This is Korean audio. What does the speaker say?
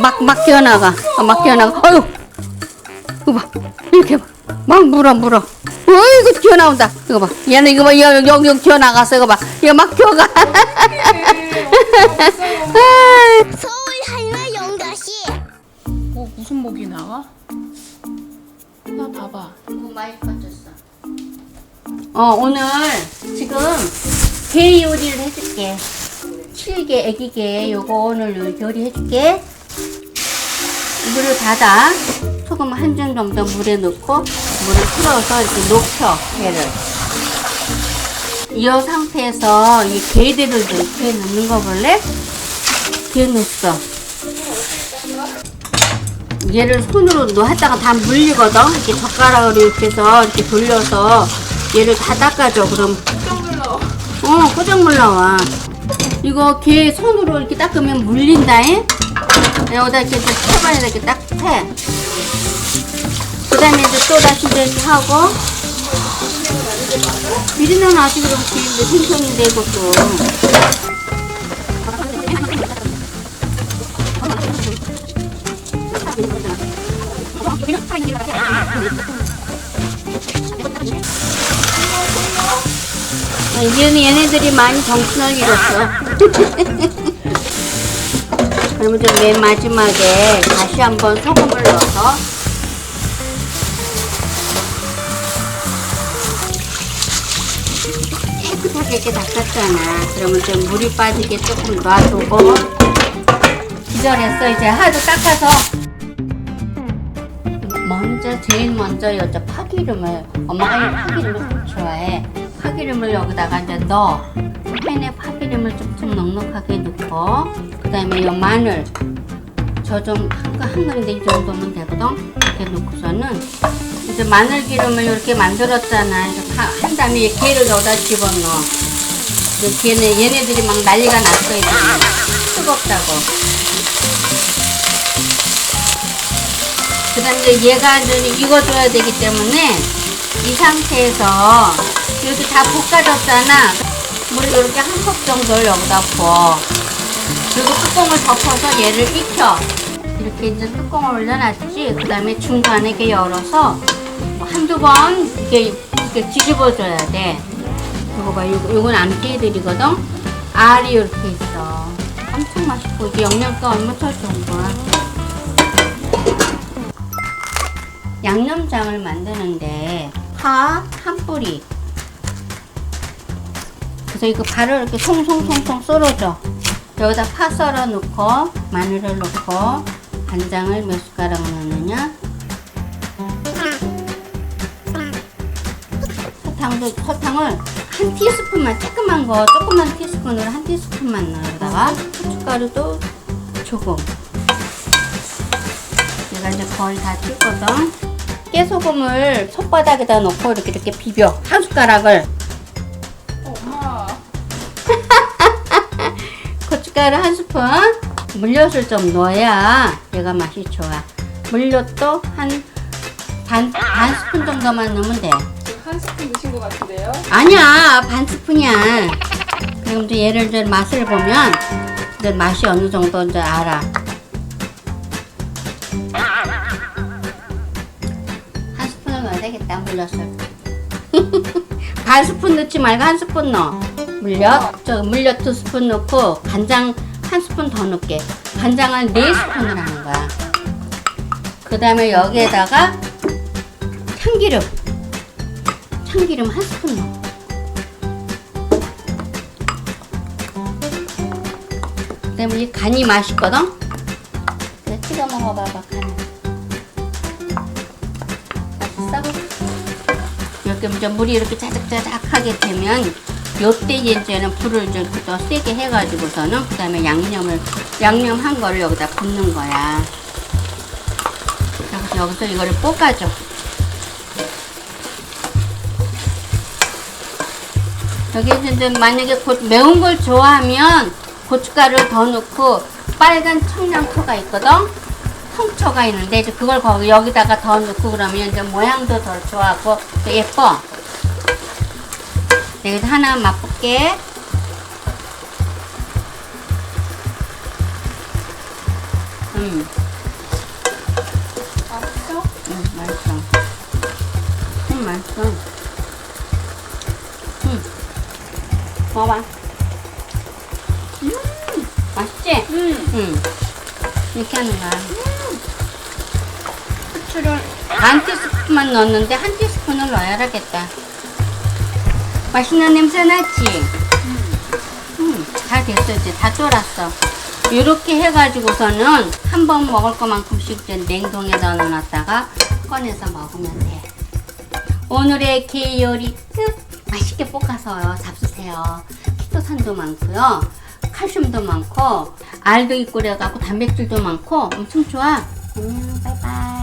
막, 막 기어나가. 어, 막 기어나가. 어휴! 이거 봐. 이렇게 봐. 막 물어, 물어. 어이구, 기어나온다. 이거 봐. 얘는 이거 봐. 여기, 여기, 여기 기어나갔어. 이거 봐. 이거 막 기어가. 서울 할매 영가씨 어, 무슨 목이 나와? 나 봐봐. 이거 많이 빠졌어. 어, 오늘 지금 게 요리를 해줄게. 칠게, 애기게 요거 오늘 요- 요리해줄게. 물을 닫아. 소금 한 줌 정도 물에 넣고 물을 풀어서 이렇게 녹여, 얘를. 이 상태에서 이 게들을 이렇게 넣는 거 볼래? 게 넣었어. 얘를 손으로 너 했다가 다 물리거든. 이렇게 젓가락으로 이렇게 해서 이렇게 돌려서 얘를 다 닦아줘. 그럼 어 고장물 나와. 이거 게 손으로 이렇게 닦으면 물린다잉. 여기다 이렇게 태반에다 이렇게 딱 해. 그 다음에 이제 또 다시 이렇게 하고. 미리는 아직 그럼 기인데 생선인데 이것도. 아, 이제는 얘네들이 많이 정신을 잃었어. 그러면 좀맨 마지막에 다시 한번 소금을 넣어서 깨끗하게 이렇게 닦았잖아. 그러면 좀 물이 빠지게 조금 놔두고 기절했어. 이제 하도 닦아서 먼저 제일 먼저 여자 파기름을 엄마가 이 파기름을 참 좋아해. 파기름을 여기다가 이제 넣어. 팬에 파기름을 좀좀 넉넉하게 넣고 그 다음에 이 마늘 저좀한 그릇인데 이 정도면 되거든. 이렇게 넣고서는 이제 마늘 기름을 이렇게 만들었잖아. 파- 한 다음에 이 게를 여기다 집어넣어. 걔네 얘네들이 막 난리가 났어 이제 뜨겁다고. 그 다음에 얘가 이제 익어줘야 되기 때문에 이 상태에서 이렇게 다 볶아졌잖아. 물을 이렇게 한 컵 정도를 여기다 부어. 그리고 뚜껑을 덮어서 얘를 익혀. 이렇게 이제 뚜껑을 올려놨지. 그 다음에 중간에 이렇게 열어서 뭐 한두 번 이렇게, 이렇게 뒤집어줘야 돼. 이거 봐, 이거, 이건 암깨들이거든? 알이 이렇게 있어. 엄청 맛있고, 이게 영양가 얼마 차 좋은 거야. 양념장을 만드는데 파 한 뿌리 그래서 이거 파를 이렇게 송송송송 썰어줘. 여기다 파 썰어 넣고 마늘을 넣고 간장을 몇 숟가락 넣느냐? 설탕도 설탕을 한 티스푼만 조그만 거 조그만 티스푼으로 한 티스푼만 넣어 여기다가 고춧가루도 조금. 얘가 이제 거의 다 튀거든. 깨소금을 손바닥에다 놓고 이렇게 이렇게 비벼. 한 숟가락을 고춧가루 한 스푼 물엿을 좀 넣어야 얘가 맛이 좋아. 물엿도 한 반, 반 스푼 정도만 넣으면 돼. 지금 한 스푼 드신 것 같은데요? 아니야, 반 스푼이야. 그럼 이제 얘를 이제 맛을 보면 이제 맛이 어느 정도 이제 알아. 한 스푼을 넣어야 되겠다, 물엿을. 반 스푼 넣지 말고 한 스푼 넣어. 물엿, 저 물엿 두 스푼 넣고 간장 한 스푼 더 넣게. 간장을 네 스푼을 하는 거야. 그 다음에 여기에다가 참기름. 참기름 한 스푼 넣어. 그다음에 이 간이 맛있거든. 그래 찍어 먹어봐봐 간을. 맛있어? 이렇게 이제 물이 이렇게 자작자작하게 되면 요때 이제는 불을 좀 더 세게 해가지고서는 그 다음에 양념을 양념한 거를 여기다 붓는 거야. 여기서 이거를 볶아줘. 여기 이제 만약에 고- 매운 걸 좋아하면 고춧가루를 더 넣고 빨간 청양초가 있거든. 홍초가 있는데 이제 그걸 거기 여기다가 더 넣고 그러면 이제 모양도 더 좋아하고 또 예뻐. 내가 하나 맛볼게. 응, 맛있어? 응, 맛있어. 응, 맛있어. 응. 먹어봐. 음, 맛있지? 응. 응. 이렇게 하는 거야. 후추를 반 티스푼만 넣었는데 한 티스푼을 넣어야 하겠다. 맛있는 냄새 나지? 응, 다 됐어. 이제 다 쫄았어. 이렇게 해가지고서는 한 번 먹을 것만큼씩 이제 냉동에다 넣어놨다가 꺼내서 먹으면 돼. 오늘의 게 요리 끝! 맛있게 볶아서 잡수세요. 키토산도 많고요. 칼슘도 많고 알도 있고 그래갖고 단백질도 많고 엄청 좋아. 안녕, 바이바이.